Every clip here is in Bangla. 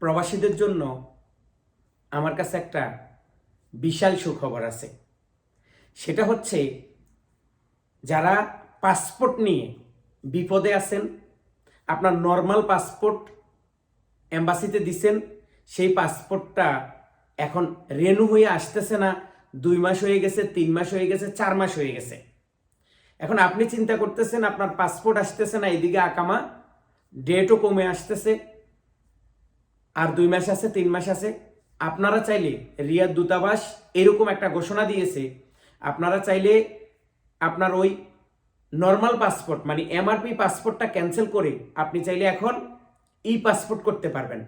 প্রবাসীদের জন্য আমার কাছে একটা বিশাল সুখবর আছে। সেটা হচ্ছে যারা পাসপোর্ট নিয়ে বিপদে আছেন, আপনার নর্মাল পাসপোর্ট এম্বাসিতে দিছেন, সেই পাসপোর্টটা এখন রেনু হয়ে আসতেছে না, দুই মাস হয়ে গেছে, তিন মাস হয়ে গেছে, চার মাস হয়ে গেছে। এখন আপনি চিন্তা করতেছেন, আপনার পাসপোর্ট আসতেছে না, এদিকে আকামা ডেটও কমে আসতেছে আর দুই মাস আছে, তিন মাস আছে। আপনারা চাইলে রিয়াদ দূতাবাস এরকম একটা ঘোষণা দিয়েছে। আপনারা চাইলে আপনার ওই নর্মাল পাসপোর্ট মানে এমআরপি পাসপোর্টটা ক্যান্সেল করে আপনি চাইলে এখন ই পাসপোর্ট করতে পারবেন।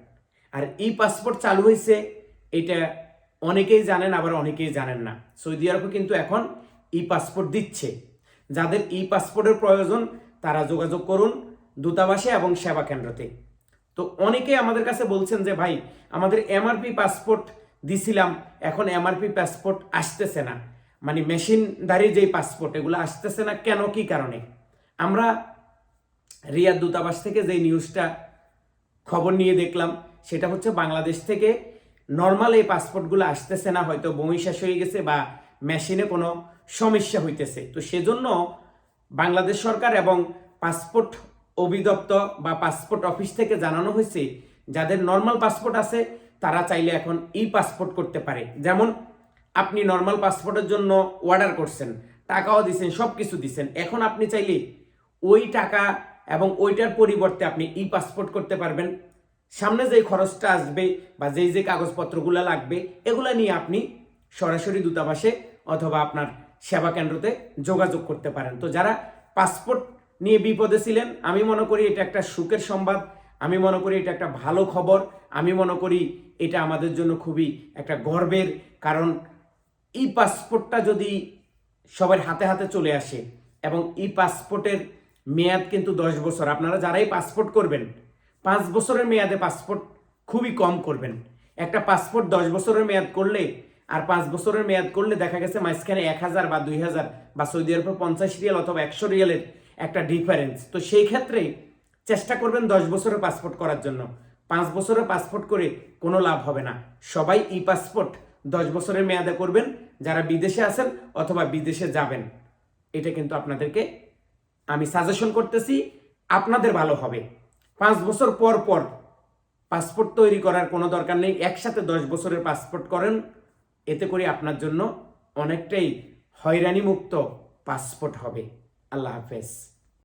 আর ই পাসপোর্ট চালু হয়েছে, এটা অনেকেই জানেন, আবার অনেকেই জানেন না। সৌদি আরবে কিন্তু এখন ই পাসপোর্ট দিচ্ছে। যাদের ই পাসপোর্টের প্রয়োজন, তারা যোগাযোগ করুন দূতাবাসে এবং সেবা কেন্দ্রতে। তো অনেকে আমাদের কাছে বলছেন যে, ভাই, আমাদের এমআরপি পাসপোর্ট দিছিলাম, এখন এমআরপি পাসপোর্ট আসতেছে না। মানে মেশিন মেশিনধারী যেই পাসপোর্ট, এগুলো আসতেছে না কেন, কি কারণে? আমরা রিয়াদ দূতাবাস থেকে যে নিউজটা খবর নিয়ে দেখলাম, সেটা হচ্ছে বাংলাদেশ থেকে নর্মাল এই পাসপোর্টগুলো আসতেছে না, হয়তো বমি শেষ হয়ে গেছে বা মেশিনে কোনো সমস্যা হইতেছে। তো সেজন্য বাংলাদেশ সরকার এবং পাসপোর্ট অভিদপ্তর বা পাসপোর্ট অফিস থেকে জানানো হয়েছে, যাদের নর্মাল পাসপোর্ট আছে, তারা চাইলে এখন ই পাসপোর্ট করতে পারে। যেমন, আপনি নর্মাল পাসপোর্টের জন্য অর্ডার করছেন, টাকাও দিছেন সব কিছু দিছেন। এখন আপনি চাইলে ওই টাকা এবং ওইটার পরিবর্তে আপনি ই পাসপোর্ট করতে পারবেন। সামনে যে খরচটা আসবে বা যেই যে কাগজপত্রগুলো লাগবে, এগুলো নিয়ে আপনি সরাসরি দূতাবাসে অথবা আপনার সেবা কেন্দ্রতে যোগাযোগ করতে পারেন। তো যারা পাসপোর্ট নিয়ে বিপদে ছিলেন। আমি মনে করি এটা একটা সুখের সংবাদ। আমি মনে করি এটা একটা ভালো খবর। আমি মনে করি এটা আমাদের জন্য খুবই একটা গর্বের। কারণ ই পাসপোর্টটা যদি সবার হাতে হাতে চলে আসে এবং ই পাসপোর্টের মেয়াদ কিন্তু দশ বছর। আপনারা যারাই পাসপোর্ট করবেন, পাঁচ বছরের মেয়াদে পাসপোর্ট খুবই কম করবেন। একটা পাসপোর্ট দশ বছরের মেয়াদ করলে আর পাঁচ বছরের মেয়াদ করলে দেখা গেছে মাঝখানে এক হাজার বা দুই হাজার বা সৌদি আরবে পঞ্চাশ রিয়াল অথবা একশো রিয়ালের একটা ডিফারেন্স তো সেই ক্ষেত্রে চেষ্টা করবেন দশ বছরের পাসপোর্ট করার জন্য। পাঁচ বছরের পাসপোর্ট করে কোনো লাভ হবে না। সবাই ই পাসপোর্ট দশ বছরের মেয়াদে করবেন। যারা বিদেশে আছেন অথবা বিদেশে যাবেন, এটা কিন্তু আপনাদেরকে আমি সাজেশন করতেছি, আপনাদের ভালো হবে। পাঁচ বছর পর পর পাসপোর্ট তৈরি করার কোনো দরকার নেই। একসাথে দশ বছরের পাসপোর্ট করেন, এতে করে আপনার জন্য অনেকটাই হয়রানি মুক্ত পাসপোর্ট হবে। আল্লাহ হাফেজ